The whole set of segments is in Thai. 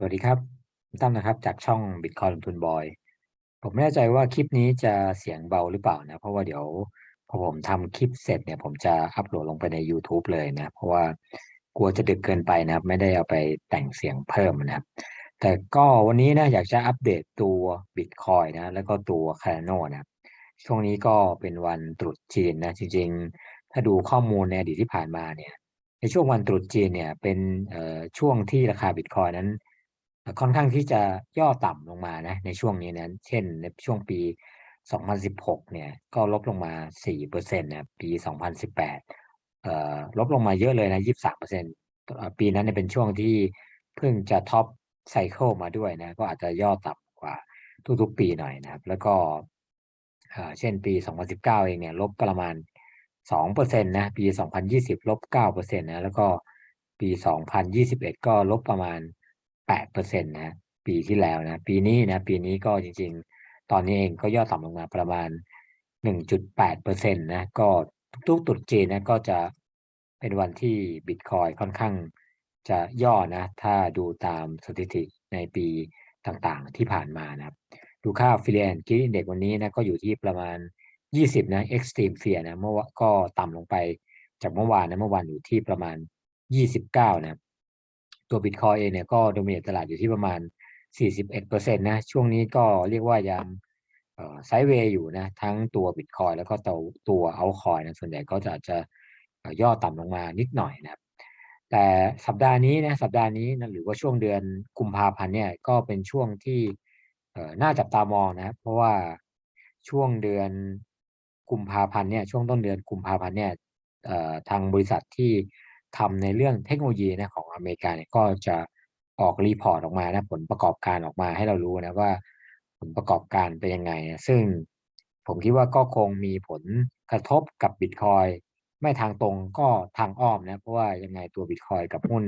สวัสดีครับตั้มนะครับ จากช่อง Bitcoin ลงทุนบอย ผมไม่แน่ใจว่าคลิปนี้จะเสียงเบาหรือเปล่านะ เพราะว่าเดี๋ยวพอผมทำคลิปเสร็จเนี่ยผมจะอัปโหลดลงไปใน YouTube เลยนะ เพราะว่ากลัวจะดึกเกินไปนะครับ ไม่ได้เอาไปแต่งเสียงเพิ่มนะครับ แต่ก็วันนี้นะอยากจะอัปเดตตัว Bitcoin นะ แล้วก็ตัว Cardano นะ ช่วงนี้ก็เป็นวันตรุษจีนนะ จริงๆ ถ้าดูข้อมูลในอดีตที่ผ่านมาเนี่ย ในช่วงวันตรุษจีนเนี่ยเป็นช่วงที่ราคาบิตคอยนั้น ค่อนข้างที่จะย่อต่ำลงมานะในช่วงนี้นะเช่นในช่วงปี 2016 เนี่ยก็ลบลงมา 4%นะปี 2018เอ่อลบลงมาเยอะเลยนะ 23%ปีนั้นเนี่ยเป็นช่วงที่เพิ่งจะท็อปไซเคิลมาด้วยนะก็อาจจะย่อต่ำกว่าทุกๆ ปีหน่อยนะครับ แล้วก็เช่นปี 2019 เองเนี่ยลบประมาณ 2%นะปี 2020 ลบ 9%นะแล้วก็ปี 2021 ก็ลบประมาณ แปดเปอร์เซ็นต์นะปีที่แล้วนะปีนี้นะปีนี้ก็จริง ๆ ตอนนี้เองก็ย่อต่ำลงมาประมาณหนึ่งจุดแปดเปอร์เซ็นต์นะก็ทุกๆตุดจีนนะก็จะเป็นวันที่บิตคอยค่อนข้างจะย่อนะ ถ้าดูตามสถิติในปีต่างๆที่ผ่านมานะครับ ดูค่าฟิเลนกินเด็กวันนี้นะก็อยู่ที่ประมาณ 20 นะ extreme fear นะเมื่อก็ต่ำลงไปจากเมื่อวานนะเมื่อวานอยู่ที่ประมาณ 29 นะ ตัวบิตคอยเองเนี่ยก็โดมิเนตตลาดอยู่ที่ประมาณ 41%นะ ช่วงนี้ก็เรียกว่ายังไซด์เวย์อยู่นะ ทั้งตัวบิตคอยแล้วก็ตัวตัวเอาคอยนะส่วนใหญ่ก็จะจะย่อต่ำลงมานิดหน่อยนะครับ แต่สัปดาห์นี้นะสัปดาห์นี้นะหรือว่าช่วงเดือนกุมภาพันธ์เนี่ยก็เป็นช่วงที่น่าจับตามองนะเพราะว่าช่วงเดือนกุมภาพันธ์เนี่ยช่วงต้นเดือนกุมภาพันธ์เนี่ยทางบริษัทที่ ทำในเรื่องเทคโนโลยีนะของอเมริกาเนี่ยก็จะออกรีพอร์ตออกมานะผลประกอบการออกมาให้เรารู้นะว่าผลประกอบการเป็นยังไงนะซึ่งผมคิดว่าก็คงมีผลกระทบกับบิตคอยไม่ทางตรงก็ทางอ้อมนะเพราะว่ายังไงตัวบิตคอยกับหุ้น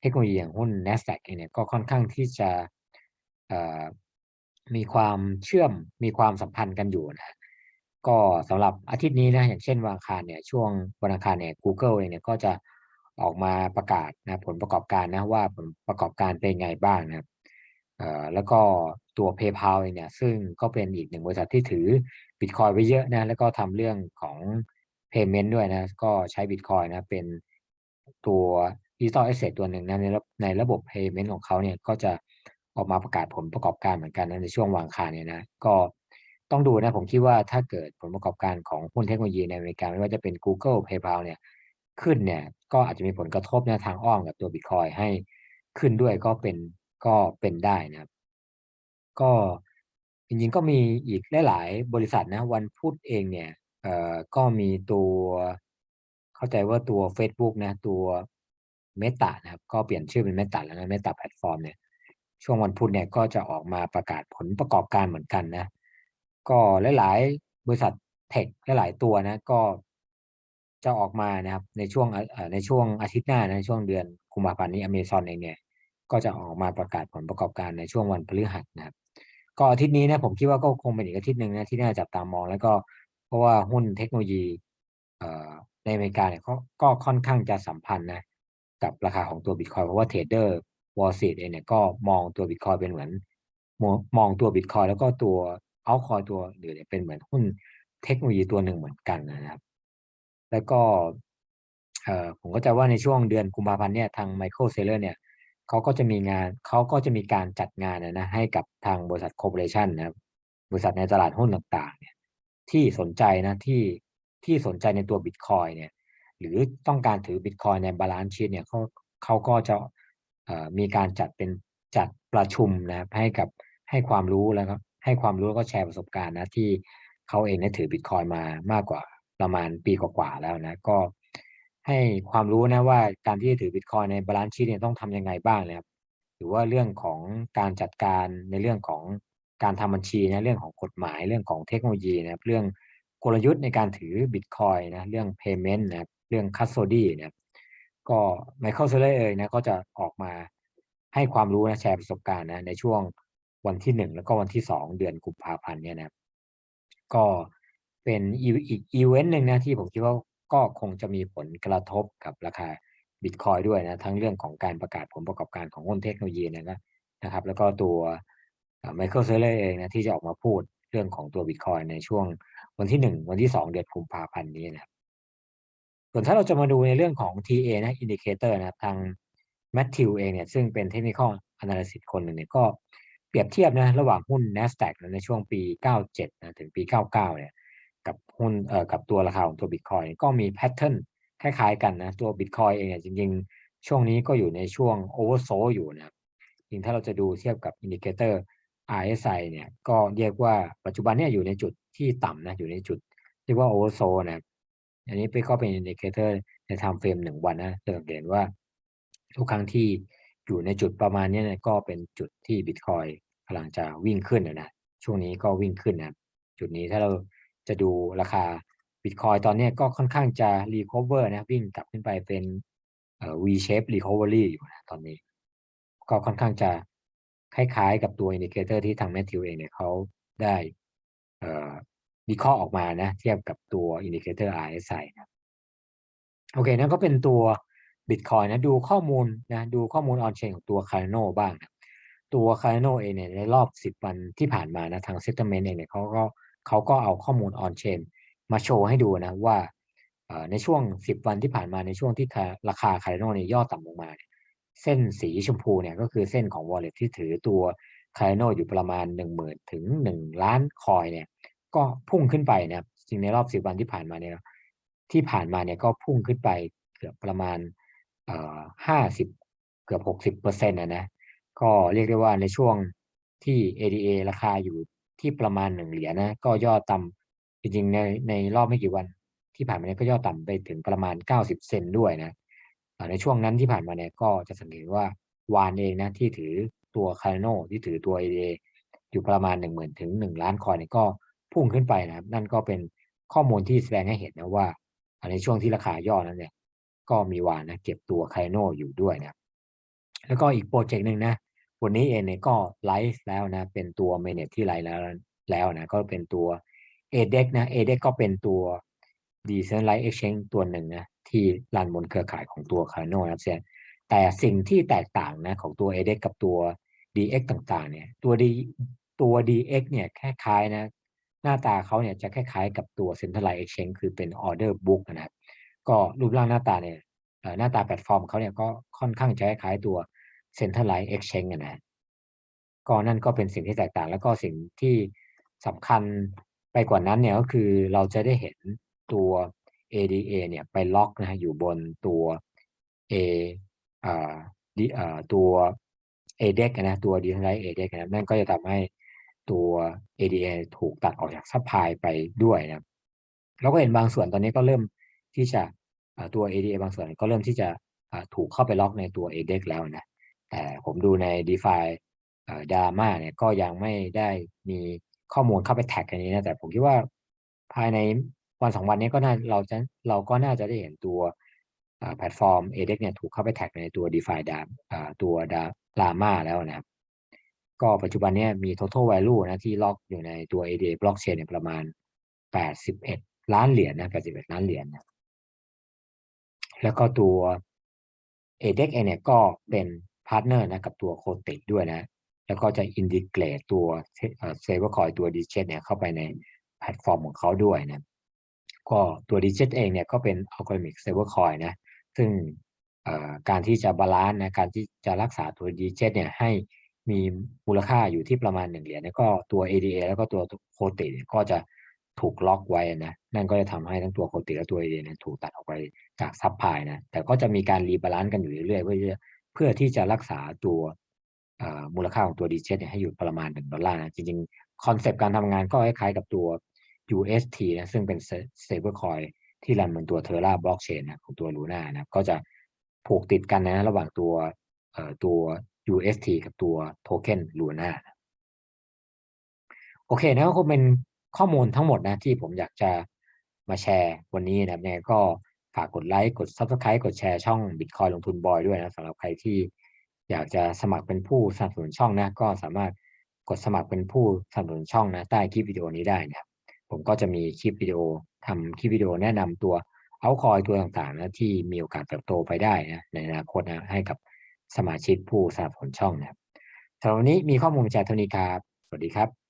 เทคโนโลยีอย่างหุ้น NASDAQ เนี่ยก็ค่อนข้างที่จะมีความเชื่อมมีความสัมพันธ์กันอยู่นะก็สำหรับอาทิตย์นี้นะอย่างเช่นวันอังคารเนี่ยช่วงวันอังคารเนี่ย Google เองเนี่ยก็จะ ออกมาประกาศนะผลประกอบการนะว่าผลประกอบการเป็นไงบ้างนะครับแล้วก็ตัว PayPal เนี่ยซึ่งก็เป็นอีกหนึ่งบริษัทที่ถือ Bitcoin ไว้เยอะนะแล้วก็ทำเรื่องของ Payment ด้วยนะก็ใช้ Bitcoin นะเป็นตัว Digital Asset ตัวหนึ่งนะในในระบบ Payment ของเขาเนี่ยก็จะออกมาประกาศผลประกอบการเหมือนกันนะในช่วงวางคาเนี่ยนะก็ต้องดูนะผมคิดว่าถ้าเกิดผลประกอบการของหุ้นเทคโนโลยีในอเมริกาไม่ว่าจะเป็น Google PayPal เนี่ย ขึ้นเนี่ย ก็อาจจะมีผลกระทบในทางอ้อมกับตัวบิตคอยให้ขึ้นด้วยก็เป็นก็เป็นได้นะครับ ก็จริงๆก็มีอีกหลายๆบริษัทนะวันพุธเองเนี่ยเอ่อก็มีตัวเข้าใจว่าตัว Facebook นะ ตัว Meta นะครับ ก็เปลี่ยนชื่อเป็น Meta แล้วนะ Meta แพลตฟอร์มเนี่ย ช่วงวันพุธเนี่ยก็จะออกมาประกาศผลประกอบการเหมือนกันนะ ก็หลายๆบริษัทเทคหลายๆตัวนะ ก็ จะออกมานะครับในช่วงในช่วงอาทิตย์หน้าในช่วงเดือนกุมภาพันธ์นี้อเมซอนเองเนี่ยก็จะออกมาประกาศผลประกอบการในช่วงวันพฤหัสนะครับ ก็อาทิตย์นี้นะผมคิดว่าก็คงเป็นอีกอาทิตย์หนึ่งนะที่น่าจับตามอง แล้วก็เพราะว่าหุ้นเทคโนโลยีในอเมริกาเนี่ยเขาก็ค่อนข้างจะสัมพันธ์นะกับราคาของตัวบิตคอยเพราะว่าเทรดเดอร์วอลซีดเองเนี่ยก็มองตัวบิตคอยเป็นเหมือน มองตัวบิตคอยแล้วก็ตัวเอาคอยตัวอื่นเป็นเหมือนหุ้นเทคโนโลยีตัวหนึ่งเหมือนกันนะครับ แล้วก็ผมก็จะว่าในช่วงเดือนกุมภาพันธ์เนี่ยทางไมเคิลเซเลอร์เนี่ยเขาก็จะมีงานเขาก็จะมีการจัดงานนะให้กับทางบริษัทคอร์ปอเรชันนะครับบริษัทในตลาดหุ้นต่างๆเนี่ยที่สนใจนะที่ที่สนใจในตัวบิตคอยเนี่ยหรือต้องการถือบิตคอยในบาลานซ์ชีตเนี่ยเขาเขาก็จะมีการจัดเป็นจัดประชุมนะครับให้กับให้ความรู้แล้วก็ให้ความรู้แล้วก็แชร์ประสบการณ์นะที่เขาเองได้ถือบิตคอยมามากกว่า ประมาณปีกว่าๆแล้วนะ ก็ให้ความรู้นะว่าการที่จะถือบิตคอยในบาลานซ์ชีตเนี่ยต้องทํำยังไงบ้างนะครับหรือว่าเรื่องของการจัดการในเรื่องของการทำบัญชีนะเรื่องของกฎหมายเรื่องของเทคโนโลยีนะครับเรื่องกลยุทธ์ในการถือบิตคอยนะเรื่อง payment นะเรื่อง custody นะครับก็ไมเคิลเซเลอร์เอยนะก็จะออกมาให้ความรู้นะแชร์ประสบการณ์นะในช่วงวันที่หนึ่งแล้วก็วันที่สองเดือนกุมภาพันธ์เนี่ยนะก็ เป็นอีกอีเวนต์หนึ่งนะที่ผมคิดว่าก็คงจะมีผลกระทบกับราคาบิตคอยด้วยนะทั้งเรื่องของการประกาศผลประกอบการของหุ้นเทคโนโลยีนะนะครับ แล้วก็ตัวไมเคิลเซเลอร์เองนะที่จะออกมาพูดเรื่องของตัวบิตคอยในช่วงวันที่หนึ่งวันที่สองเดือนกุมภาพันธ์นี้นะครับส่วนถ้าเราจะมาดูในเรื่องของ TA นะอินดิเคเตอร์นะครับทางแมทธิวเองเนี่ยซึ่งเป็นเทคนิคอลแอนาลิซิสคนหนึ่งเนี่ยก็เปรียบเทียบนะระหว่างหุ้น NASDAQ ในช่วงปี 97นะถึงปี 99 เนี่ย กับหุ้นเอ่อกับตัวราคาของตัวบิตคอยก็มีแพทเทิร์นคล้าย ๆ กันนะตัวบิตคอยเองเนี่ยจริงๆ ช่วงนี้ก็อยู่ในช่วงโอเวอร์โซอยู่นะครับจริงถ้าเราจะดูเทียบกับอินดิเคเตอร์ RSI เนี่ยก็เรียกว่าปัจจุบันเนี่ยอยู่ในจุดที่ต่ำนะอยู่ในจุดเรียกว่าโอเวอร์โซนะอันนี้ไปก็เป็นอินดิเคเตอร์ในไทม์เฟรมหนึ่งวันนะจะสังเกตว่าทุกครั้งที่อยู่ในจุดประมาณนี้นะก็เป็นจุดที่บิตคอยกำลังจะวิ่งขึ้นนะช่วงนี้ก็วิ่งขึ้นนะจุดนี้ถ้าเรา จะดูราคาบิตคอยตอนนี้ก็ค่อนข้างจะรีคอเวอร์นะวิ่งกลับขึ้นไปเป็นเอ่อ V shape recovery อยู่นะตอนนี้ ก็ค่อนข้างจะคล้ายๆกับตัวอินดิเคเตอร์ที่ทางแมทธิวเองเนี่ยเขาได้เอ่อวิเคราะห์ออกมานะ เทียบกับตัวอินดิเคเตอร์ RSI นะโอเคนั่นก็เป็นตัว Bitcoin นะดูข้อมูลนะดูข้อมูลออนเชนของตัว Cardano บ้างนะตัว Cardano เองเนี่ยในรอบ 10 วันที่ผ่านมานะทาง Settlement เองเนี่ยเขาก็ เขาก็เอาข้อมูลออนเชนมาโชว์ให้ดูนะว่าในช่วง 10 วันที่ผ่านมาในช่วงที่ราคา Cardano เนี่ยย่อต่ำลงมา เส้นสีชมพูเนี่ยก็คือเส้นของ wallet ที่ถือตัว Cardano อยู่ประมาณ 1 0,000ถึง 1 ล้านคอยเนี่ยก็พุ่งขึ้นไปนะครับจริงในรอบ 10 วันที่ผ่านมาเนี่ยที่ผ่านมาเนี่ยก็พุ่งขึ้นไปเกือบประมาณเอ่อห้าสิบเกือบหกสิบเปอร์เซ็นต์นะนะก็เรียกได้ว่าในช่วงที่ ADA ราคาอยู่ ที่ประมาณหนึ่งเหรียญนะ ก็ย่อต่ำจริงๆในในรอบไม่กี่วันที่ผ่านมาเนี่ยก็ย่อต่ำไปถึงประมาณเก้าสิบเซนด้วยนะในช่วงนั้นที่ผ่านมาเนี่ยก็จะสังเกตว่าวานเองนะที่ถือตัวคาร์โนที่ถือตัว ADA อยู่ประมาณหนึ่งหมื่นถึงหนึ่งล้านคอยเนี่ยก็พุ่งขึ้นไปนะครับ นั่นก็เป็นข้อมูลที่แสดงให้เห็นนะว่าในช่วงที่ราคาย่อนั้นเนี่ยก็มีวานนะเก็บตัวไคโนอยู่ด้วยนะแล้วก็อีกโปรเจกต์หนึ่งนะ วันนี้เองเนี่ยก็ไลฟ์แล้วนะ เป็นตัวเมเนจที่ไลฟ์แล้วแล้วนะ ก็เป็นตัว a d e x นะ a d e x ก็เป็นตัว Decentralized Exchange ตัวหนึ่งนะ ที่รันบนเครือข่ายของตัว Cardano นะครับเแต่สิ่งที่แตกต่างนะของตัว a d e x กับตัว DX ต่างๆ เนี่ย ตัว D ตัว DX เนี่ยคล้ายๆนะ หน้าตาเขาเนี่ยจะคล้ายๆกับตัว Centralized Exchange คือเป็น Order Book นะครับก็รูปร่างหน้าตาเนี่ยหน้าตาแพลตฟอร์มเขาเนี่ยก็ค่อนข้างจะคล้ายตัว Centralized Exchange นนะก็นั่นก็เป็นสิ่งที่แตกต่าง แล้วก็สิ่งที่สำคัญไปกว่านั้นเนี่ยก็คือเราจะได้เห็นตัว ADA เนี่ยไปล็อกนะฮะอยู่บนตัว A อ่าดีอ่าตัว ADEX นะตัว Decentralized ADEX นะนั่นก็จะทำให้ตัว ADA ถูกตัดออกจากซัพพลายไปด้วยนะเราก็เห็นบางส่วนตอนนี้ก็เริ่มที่จะตัว ADA บางส่วนก็เริ่มที่จะถูกเข้าไปล็อกในตัว ADEX แล้วนะ แต่ผมดูใน DeFi ดราม่าเนี่ยก็ยังไม่ได้มีข้อมูลเข้าไปแท็กอันนี้นะแต่ผมคิดว่าภายในวันสองวันนี้ก็น่าเราจะเราก็น่าจะได้เห็นตัวแพลตฟอร์ม ADEX เนี่ยถูกเข้าไปแท็กในตัว DeFi ดาตัวดราม่าแล้วนะครับก็ปัจจุบันนี้มี total value นะที่ล็อกอยู่ในตัว ADA blockchain เนี่ยประมาณ 81 ล้านเหรียญนะ81 ล้านเหรียญนะแล้วก็ตัว a d e x เองเนี่ยก็เป็น พาร์ทเนอร์นะกับตัวโคติด้วยนะ แล้วก็จะอินดิเกรตตัวเซเวอร์คอยตัวดิจิตเนี่ยเข้าไปในแพลตฟอร์มของเขาด้วยนะ ก็ตัวดิจิตเองเนี่ยก็เป็นอัลกอริทึมเซเวอร์คอยนะ ซึ่งการที่จะบาลานซ์นะการที่จะรักษาตัวดิจิตเนี่ยให้มีมูลค่าอยู่ที่ประมาณหนึ่งเหรียญแล้วก็ตัว ADA แล้วก็ตัวโคติก็จะถูกล็อกไว้นะนั่นก็จะทำให้ทั้งตัวโคติและตัวเอเดนถูกตัดออกไปจากซับพลายนะแต่ก็จะมีการรีบาลานซ์กันอยู่เรื่อยๆเพื่อ เพื่อที่จะรักษาตัวมูลค่าของตัวดีเจเนี่ยให้อยู่ประมาณหนึ่งดอลลาร์นะจริงๆ คอนเซปต์การทำงานก็คล้ายๆกับตัว UST นะซึ่งเป็นเซเบอร์คอยที่รันบนตัวเทอร่าบล็อกเชนนะของตัวลูน่านะก็จะผูกติดกันนะ ระหว่างตัวตัว UST กับตัวโทเค็นลูน่าโอเคนะก็เป็นข้อมูลทั้งหมดนะที่ผมอยากจะมาแชร์วันนี้นะเนี่ยก็ ฝากกดไลค์กด Subscribe กดแชร์ช่อง Bitcoin ลงทุนบอยด้วยนะสำหรับใครที่อยากจะสมัครเป็นผู้สนับสนุนช่องนะก็สามารถกดสมัครเป็นผู้สนับสนุนช่องนะใต้คลิปวิดีโอนี้ได้นะครับผมก็จะมีคลิปวิดีโอทำคลิปวิดีโอแนะนำตัวเอาคอยตัวต่างๆนะที่มีโอกาสเติบโตไปได้นะในอนาคตนะให้กับสมาชิกผู้สนับสนุนช่องนะครับสำหรับวันนี้มีข้อมูลมาแชร์เท่านี้ครับ สวัสดีครับ